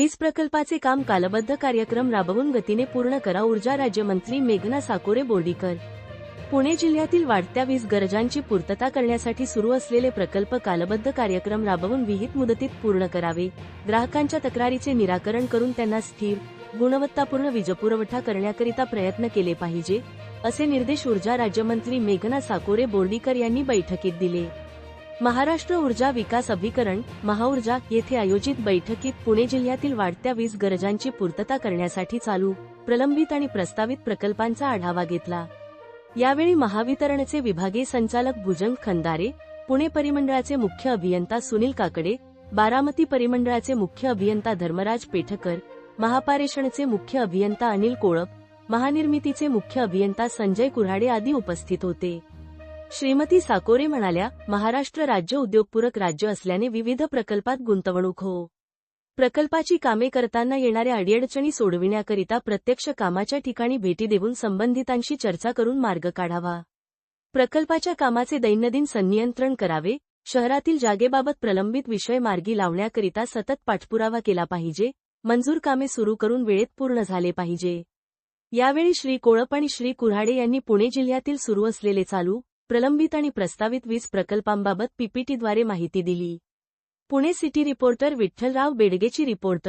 वीज प्रकल्पाचे काम कालबद्ध कार्यक्रम राबवून गतीने पूर्ण करा ऊर्जा राज्यमंत्री मेघना साकोरे बोर्डीकर. पुणे जिल्ह्यातील वाढत्या वीज गरजांची पूर्तता करण्यासाठी सुरू असलेले प्रकल्प कालबद्ध कार्यक्रम राबवून विहित मुदतीत पूर्ण करावे. ग्राहकांच्या तक्रारीचे निराकरण करून त्यांना स्थिर गुणवत्तापूर्ण वीजपुरवठा करण्याकरिता प्रयत्न केले पाहिजे असे निर्देश ऊर्जा राज्यमंत्री मेघना साकोरे बोर्डीकर यांनी बैठकीत दिले. महाराष्ट्र ऊर्जा विकास अभिकरण महाऊर्जा येथे आयोजित बैठकीत पुणे जिल्ह्यातील वाढत्या वीज गरजांची पूर्तता करण्यासाठी चालू प्रलंबित आणि प्रस्तावित प्रकल्पांचा आढावा घेतला. यावेळी महावितरणचे विभागीय संचालक भुजंग खंदारे पुणे परिमंडळाचे मुख्य अभियंता सुनील काकडे बारामती परिमंडळाचे मुख्य अभियंता धर्मराज पेठकर महापारेषणचे मुख्य अभियंता अनिल कोळप महानिर्मितीचे मुख्य अभियंता संजय कुऱ्हाडे आदी उपस्थित होते. श्रीमती साकोरे म्हणाल्या महाराष्ट्र राज्य उद्योगपूरक राज्य असल्याने विविध प्रकल्पात गुंतवणूक हो. प्रकल्पाची कामे करताना येणाऱ्या अडीअडचणी सोडविण्याकरिता प्रत्यक्ष कामाच्या ठिकाणी भेटी देऊन संबंधितांशी चर्चा करून मार्ग काढावा. प्रकल्पाच्या कामाचे दैनंदिन संनियंत्रण करावे. शहरातील जागेबाबत प्रलंबित विषय मार्गी लावण्याकरिता सतत पाठपुरावा केला पाहिजे. मंजूर कामे सुरू करून वेळेत पूर्ण झाले पाहिजे. यावेळी श्री कोळप आणि श्री कुऱ्हाडे यांनी पुणे जिल्ह्यातील सुरू असलेले चालू प्रलंबित आणि प्रस्तावित वीज प्रकल्पांबाबत पीपीटीद्वारे माहिती दिली. पुणे सिटी रिपोर्टर विठ्ठलराव बेडगेची रिपोर्ट